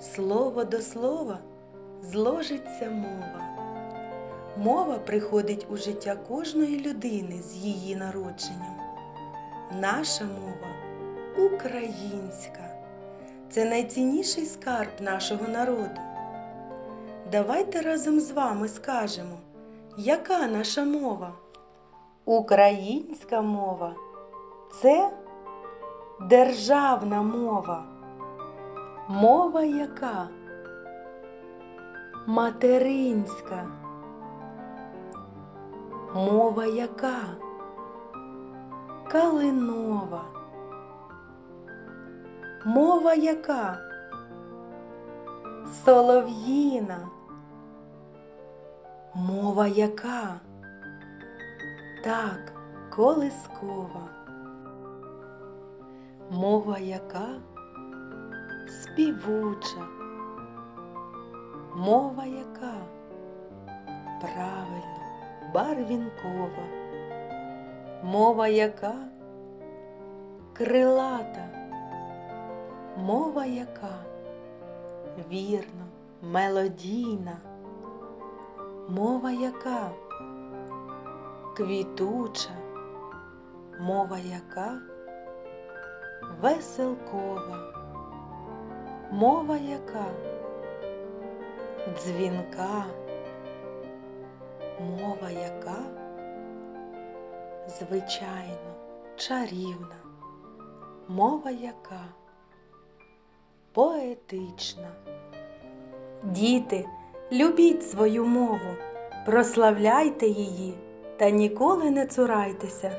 слово до слова зложиться мова. Мова приходить у життя кожної людини з її народженням. Наша мова українська. Це найцінніший скарб нашого народу. Давайте разом з вами скажемо, яка наша мова? Українська мова це державна мова. Мова яка? Материнська. Мова яка? Калинова. Мова яка? Солов'їна. Мова яка? Так, колискова. Мова яка? Співуча. Мова яка? Правильно, барвінкова. Мова яка? Крилата. Мова яка? Вірно, мелодійна. Мова яка? Квітуча. Мова яка? Веселкова. Мова яка? Дзвінка. Мова яка? Звичайно, чарівна. Мова яка? Поетична. Діти, любіть свою мову, прославляйте її та ніколи не цурайтеся.